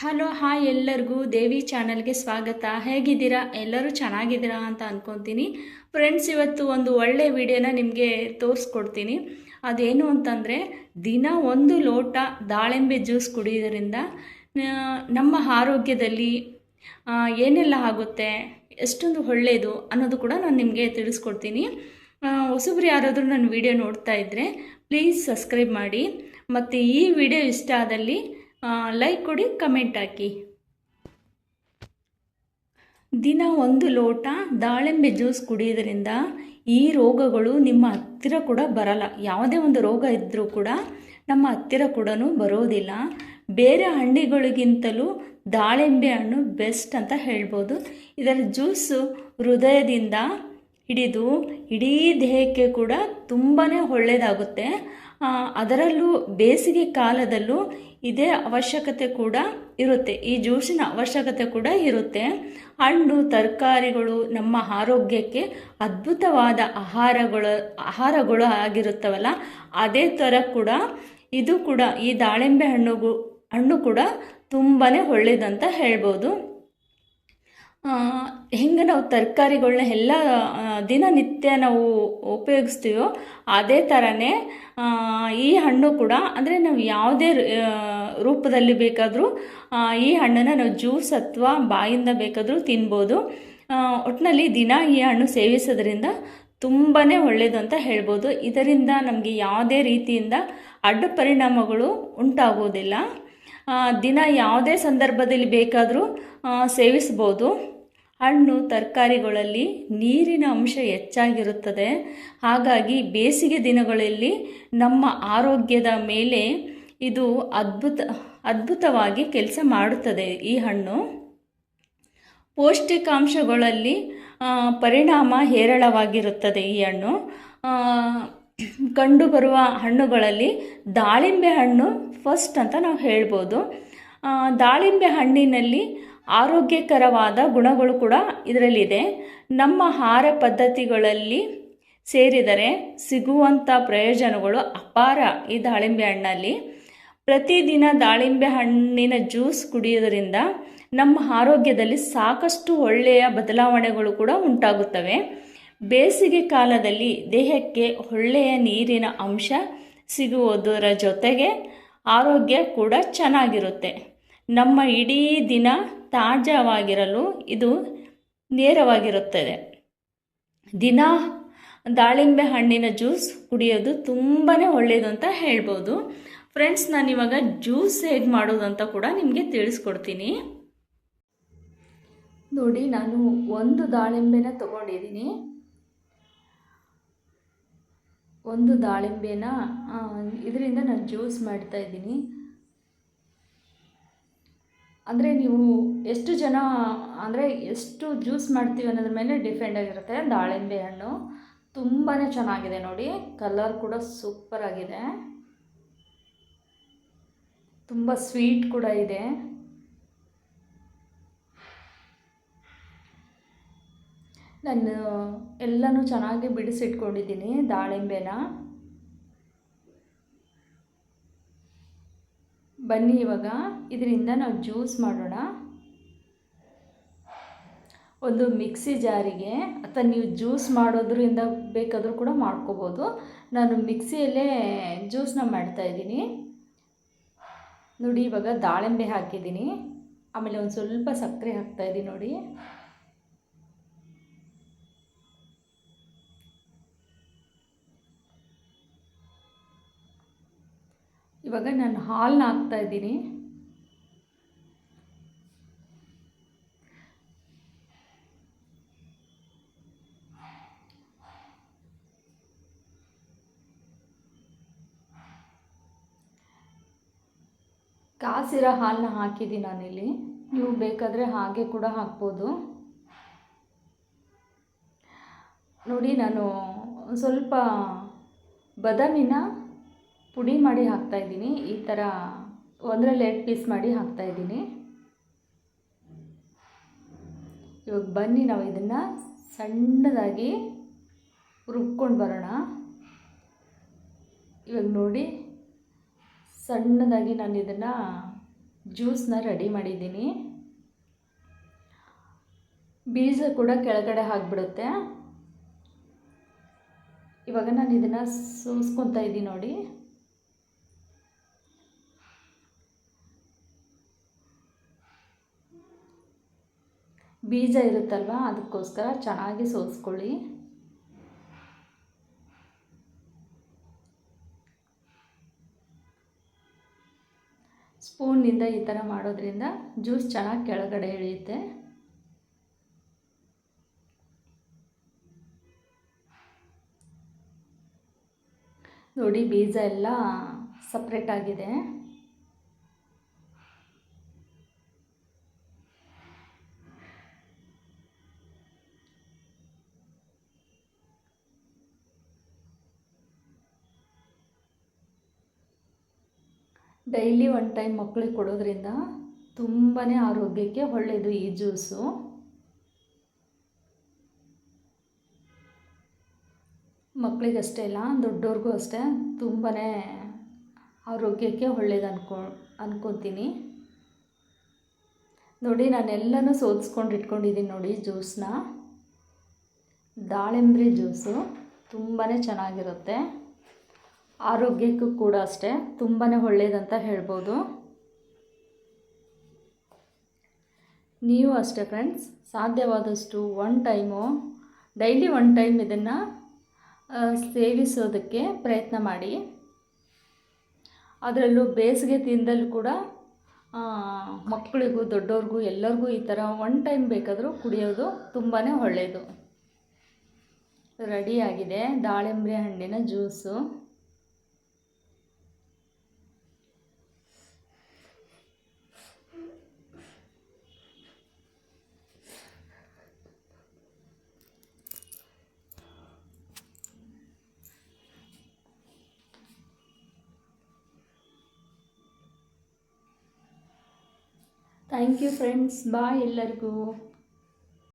Hello hi ಎಲ್ಲರಿಗೂ ದೇವಿ ಚಾನಲ್ಗೆ ಸ್ವಾಗತ. ಹೇಗಿದ್ದೀರಾ? ಎಲ್ಲರೂ ಚೆನ್ನಾಗಿದ್ದೀರಾ ಅಂತ ಅಂದ್ಕೊತೀನಿ ಫ್ರೆಂಡ್ಸ್ ಇವತ್ತು ಒಂದು ಒಳ್ಳೆ ವಿಡಿಯೋನ ನಿಮಗೆ ತೋರಿಸ್ಕೊಡ್ತೀನಿ. ಅದೇನು ಅಂತಂದರೆ, ದಿನ ಒಂದು ಲೋಟ ದಾಳಿಂಬೆ ಜ್ಯೂಸ್ ಕುಡಿಯೋದ್ರಿಂದ ನಮ್ಮ ಆರೋಗ್ಯದಲ್ಲಿ ಏನೆಲ್ಲ ಆಗುತ್ತೆ, ಎಷ್ಟೊಂದು ಒಳ್ಳೆಯದು ಅನ್ನೋದು ಕೂಡ ನಾನು ನಿಮಗೆ ತಿಳಿಸ್ಕೊಡ್ತೀನಿ. ಹೊಸಬ್ರು ಯಾರಾದರೂ ನನ್ನ ವಿಡಿಯೋ ನೋಡ್ತಾ ಇದ್ದರೆ ಪ್ಲೀಸ್ ಸಬ್ಸ್ಕ್ರೈಬ್ ಮಾಡಿ. ಮತ್ತು ಈ ವಿಡಿಯೋ ಇಷ್ಟ ಆದಲ್ಲಿ ಲೈಕ್ ಕೊಡಿ ಕಮೆಂಟ್ ಹಾಕಿ. ದಿನ ಒಂದು ಲೋಟ ದಾಳಿಂಬೆ ಜ್ಯೂಸ್ ಕುಡಿಯೋದ್ರಿಂದ ಈ ರೋಗಗಳು ನಿಮ್ಮ ಹತ್ತಿರ ಕೂಡ ಬರಲ್ಲ. ಯಾವುದೇ ಒಂದು ರೋಗ ಇದ್ದರೂ ಕೂಡ ನಮ್ಮ ಹತ್ತಿರ ಕೂಡ ಬರೋದಿಲ್ಲ. ಬೇರೆ ಹಣ್ಣುಗಳಿಗಿಂತಲೂ ದಾಳಿಂಬೆ ಹಣ್ಣು ಬೆಸ್ಟ್ ಅಂತ ಹೇಳ್ಬೋದು. ಇದರ ಜ್ಯೂಸು ಹೃದಯದಿಂದ ಹಿಡಿದು ಇಡೀ ದೇಹಕ್ಕೆ ಕೂಡ ತುಂಬಾ ಒಳ್ಳೆಯದಾಗುತ್ತೆ ಅದರಲ್ಲೂ ಬೇಸಿಗೆ ಕಾಲದಲ್ಲೂ ಇದೇ ಅವಶ್ಯಕತೆ ಕೂಡ ಇರುತ್ತೆ. ಈ ಜ್ಯೂಸಿನ ಅವಶ್ಯಕತೆ ಕೂಡ ಇರುತ್ತೆ. ಹಣ್ಣು, ತರಕಾರಿಗಳು ನಮ್ಮ ಆರೋಗ್ಯಕ್ಕೆ ಅದ್ಭುತವಾದ ಆಹಾರಗಳು ಆಹಾರಗಳು ಆಗಿರುತ್ತವಲ್ಲ, ಅದೇ ಥರ ಕೂಡ ಇದು ಕೂಡ ಈ ದಾಳಿಂಬೆ ಹಣ್ಣುಗೂ, ಹಣ್ಣು ಕೂಡ ತುಂಬಾ ಒಳ್ಳೆಯದಂತ ಹೇಳ್ಬೋದು. ಹೆಂಗೆ ನಾವು ತರಕಾರಿಗಳನ್ನ ಎಲ್ಲ ದಿನನಿತ್ಯ ನಾವು ಉಪಯೋಗಿಸ್ತೀವೋ ಅದೇ ಥರನೇ ಈ ಹಣ್ಣು ಕೂಡ, ಅಂದರೆ ನಾವು ಯಾವುದೇ ರೂಪದಲ್ಲಿ ಬೇಕಾದರೂ ಈ ಹಣ್ಣನ್ನು ನಾವು ಜ್ಯೂಸ್ ಅಥವಾ ಬಾಯಿಂದ ಬೇಕಾದರೂ ತಿನ್ಬೋದು. ಒಟ್ಟಿನಲ್ಲಿ ದಿನ ಈ ಹಣ್ಣು ಸೇವಿಸೋದ್ರಿಂದ ತುಂಬಾ ಒಳ್ಳೆಯದು ಅಂತ ಹೇಳ್ಬೋದು. ಇದರಿಂದ ನಮಗೆ ಯಾವುದೇ ರೀತಿಯಿಂದ ಅಡ್ಡ ಪರಿಣಾಮಗಳು ಉಂಟಾಗೋದಿಲ್ಲ. ದಿನ ಯಾವುದೇ ಸಂದರ್ಭದಲ್ಲಿ ಬೇಕಾದರೂ ಸೇವಿಸ್ಬೋದು. ಹಣ್ಣು ತರಕಾರಿಗಳಲ್ಲಿ ನೀರಿನ ಅಂಶ ಹೆಚ್ಚಾಗಿರುತ್ತದೆ. ಹಾಗಾಗಿ ಬೇಸಿಗೆ ದಿನಗಳಲ್ಲಿ ನಮ್ಮ ಆರೋಗ್ಯದ ಮೇಲೆ ಇದು ಅದ್ಭುತ, ಅದ್ಭುತವಾಗಿ ಕೆಲಸ ಮಾಡುತ್ತದೆ ಈ ಹಣ್ಣು. ಪೌಷ್ಟಿಕಾಂಶಗಳಲ್ಲಿ ಪರಿಣಾಮ ಹೇರಳವಾಗಿರುತ್ತದೆ ಈ ಹಣ್ಣು. ಕಂಡುಬರುವ ಹಣ್ಣುಗಳಲ್ಲಿ ದಾಳಿಂಬೆ ಹಣ್ಣು ಫಸ್ಟ್ ಅಂತ ನಾವು ಹೇಳ್ಬೋದು. ದಾಳಿಂಬೆ ಹಣ್ಣಿನಲ್ಲಿ ಆರೋಗ್ಯಕರವಾದ ಗುಣಗಳು ಕೂಡ ಇದರಲ್ಲಿದೆ. ನಮ್ಮ ಆಹಾರ ಪದ್ಧತಿಗಳಲ್ಲಿ ಸೇರಿದರೆ ಸಿಗುವಂಥ ಪ್ರಯೋಜನಗಳು ಅಪಾರ ಈ ದಾಳಿಂಬೆ ಹಣ್ಣಲ್ಲಿ. ಪ್ರತಿದಿನ ದಾಳಿಂಬೆ ಹಣ್ಣಿನ ಜ್ಯೂಸ್ ಕುಡಿಯೋದರಿಂದ ನಮ್ಮ ಆರೋಗ್ಯದಲ್ಲಿ ಸಾಕಷ್ಟು ಒಳ್ಳೆಯ ಬದಲಾವಣೆಗಳು ಕೂಡ ಉಂಟಾಗುತ್ತವೆ. ಬೇಸಿಗೆ ಕಾಲದಲ್ಲಿ ದೇಹಕ್ಕೆ ಒಳ್ಳೆಯ ನೀರಿನ ಅಂಶ ಸಿಗುವುದರ ಜೊತೆಗೆ ಆರೋಗ್ಯ ಕೂಡ ಚೆನ್ನಾಗಿರುತ್ತೆ. ನಮ್ಮ ಇಡೀ ದಿನ ತಾಜಾವಾಗಿರಲು ಇದು ನೇರವಾಗಿರುತ್ತದೆ. ದಿನ ದಾಳಿಂಬೆ ಹಣ್ಣಿನ ಜ್ಯೂಸ್ ಕುಡಿಯೋದು ತುಂಬಾ ಒಳ್ಳೆಯದು ಅಂತ ಹೇಳ್ಬೋದು. ಫ್ರೆಂಡ್ಸ್ ನಾನಿವಾಗ ಜ್ಯೂಸ್ ಹೇಗೆ ಮಾಡೋದು ಅಂತ ಕೂಡ ನಿಮಗೆ ತಿಳಿಸ್ಕೊಡ್ತೀನಿ. ನೋಡಿ, ನಾನು ಒಂದು ದಾಳಿಂಬೆನ ತಗೊಂಡಿದ್ದೀನಿ. ಒಂದು ದಾಳಿಂಬೆನ ಇದರಿಂದ ನಾನು ಜ್ಯೂಸ್ ಮಾಡ್ತಾ ಇದ್ದೀನಿ. ಅಂದರೆ ನೀವು ಎಷ್ಟು ಜನ, ಅಂದರೆ ಎಷ್ಟು ಜ್ಯೂಸ್ ಮಾಡ್ತೀವಿ ಅನ್ನೋದ್ರ ಮೇಲೆ ಡಿಪೆಂಡ್ ಆಗಿರುತ್ತೆ. ದಾಳಿಂಬೆ ಹಣ್ಣು ತುಂಬಾ ಚೆನ್ನಾಗಿದೆ ನೋಡಿ. ಕಲರ್ ಕೂಡ ಸೂಪರ್ ಆಗಿದೆ. ತುಂಬ ಸ್ವೀಟ್ ಕೂಡ ಇದೆ. ನಾನು ಎಲ್ಲನೂ ಚೆನ್ನಾಗಿ ಬಿಡಿಸಿಟ್ಕೊಂಡಿದ್ದೀನಿ ದಾಳಿಂಬೆನ. ಬನ್ನಿ ಇವಾಗ. ಇದರಿಂದ ನಾವು ಜ್ಯೂಸ್ ಮಾಡೋಣ. ಒಂದು ಮಿಕ್ಸಿ ಜಾರಿಗೆ ಅಥವಾ ನೀವು ಜ್ಯೂಸ್ ಮಾಡೋದ್ರಿಂದ ಬೇಕಾದರೂ ಕೂಡ ಮಾಡ್ಕೋಬೋದು. ನಾನು ಮಿಕ್ಸಿಯಲ್ಲೇ ಜ್ಯೂಸ್ನ ಮಾಡ್ತಾಯಿದ್ದೀನಿ ನೋಡಿ ಇವಾಗ ದಾಳಿಂಬೆ ಹಾಕಿದ್ದೀನಿ. ಆಮೇಲೆ ಒಂದು ಸ್ವಲ್ಪ ಸಕ್ಕರೆ ಹಾಕ್ತಾಯಿದ್ದೀನಿ ನೋಡಿ. ಇವಾಗ ನಾನು ಹಾಲ್ನ ಹಾಕ್ತಾ ಇದ್ದೀನಿ. ಕಾಸಿರೋ ಹಾಲನ್ನ ಹಾಕಿದ್ದೀನಿ ನಾನಿಲ್ಲಿ. ನೀವು ಬೇಕಾದರೆ ಹಾಗೆ ಕೂಡ ಹಾಕ್ಬೋದು. ನೋಡಿ ನಾನು ಸ್ವಲ್ಪ ಬಾದಾಮಿನ ಪುಡಿ ಮಾಡಿ ಹಾಕ್ತಾಯಿದ್ದೀನಿ ಈ ಥರ ಒಂದರಲ್ಲಿ ಎರಡು ಪೀಸ್ ಮಾಡಿ ಹಾಕ್ತಾಯಿದ್ದೀನಿ ಇವಾಗ ಬನ್ನಿ, ನಾವು ಇದನ್ನು ಸಣ್ಣದಾಗಿ ರುಬ್ಕೊಂಡು ಬರೋಣ. ಇವಾಗ ನೋಡಿ, ಸಣ್ಣದಾಗಿ ನಾನು ಇದನ್ನು ಜ್ಯೂಸನ್ನ ರೆಡಿ ಮಾಡಿದ್ದೀನಿ. ಬೀಜ ಕೂಡ ಕೆಳಗಡೆ ಹಾಕ್ಬಿಡುತ್ತೆ. ಇವಾಗ ನಾನು ಇದನ್ನು ಸೂಸ್ಕೊತಾ ಇದ್ದೀನಿ ನೋಡಿ. ಬೀಜ ಇರುತ್ತಲ್ವ? ಅದಕ್ಕೋಸ್ಕರ ಚೆನ್ನಾಗಿ ಸೋಸ್ಕೊಳ್ಳಿ. ಸ್ಪೂನಿಂದ ಈ ಥರ ಮಾಡೋದ್ರಿಂದ ಜ್ಯೂಸ್ ಚೆನ್ನಾಗಿ ಕೆಳಗಡೆ ಇಳಿಯುತ್ತೆ. ನೋಡಿ, ಬೀಜ ಎಲ್ಲ ಸಪ್ರೇಟ್ ಆಗಿದೆ. ಡೈಲಿ ಒನ್ ಟೈಮ್ ಮಕ್ಕಳಿಗೆ ಕೊಡೋದ್ರಿಂದ ತುಂಬಾ ಆರೋಗ್ಯಕ್ಕೆ ಒಳ್ಳೆಯದು ಈ ಜ್ಯೂಸು. ಮಕ್ಕಳಿಗಷ್ಟೇ ಇಲ್ಲ ದೊಡ್ಡವ್ರಿಗೂ ಅಷ್ಟೇ ತುಂಬಾ ಆರೋಗ್ಯಕ್ಕೆ ಒಳ್ಳೇದು ಅನ್ಕೊ, ಅನ್ಕೊತೀನಿ. ನೋಡಿ, ನಾನೆಲ್ಲನೂ ಸೋದಿಸ್ಕೊಂಡು ಇಟ್ಕೊಂಡಿದ್ದೀನಿ ನೋಡಿ ಜ್ಯೂಸನ್ನ ದಾಳಿಂಬ್ರಿ ಜ್ಯೂಸು ತುಂಬಾ ಚೆನ್ನಾಗಿರುತ್ತೆ. ಆರೋಗ್ಯಕ್ಕೂ ಕೂಡ ಅಷ್ಟೇ ತುಂಬಾ ಒಳ್ಳೆಯದಂತ ಹೇಳ್ಬೋದು. ನೀವು ಅಷ್ಟೇ ಫ್ರೆಂಡ್ಸ್ ಸಾಧ್ಯವಾದಷ್ಟು one time daily one time ಇದನ್ನು ಸೇವಿಸೋದಕ್ಕೆ ಪ್ರಯತ್ನ ಮಾಡಿ. ಅದರಲ್ಲೂ ಬೇಸಿಗೆ ತಿಂದಲ್ಲೂ ಕೂಡ ಮಕ್ಕಳಿಗೂ ದೊಡ್ಡವ್ರಿಗೂ ಎಲ್ಲರಿಗೂ ಈ ಥರ ಒನ್ ಟೈಮ್ ಬೇಕಾದರೂ ಕುಡಿಯೋದು ತುಂಬಾ ಒಳ್ಳೆಯದು ರೆಡಿಯಾಗಿದೆ ದಾಳಿಂಬೆ ಹಣ್ಣಿನ juice thank you friends bye ಎಲ್ಲರಿಗೂ.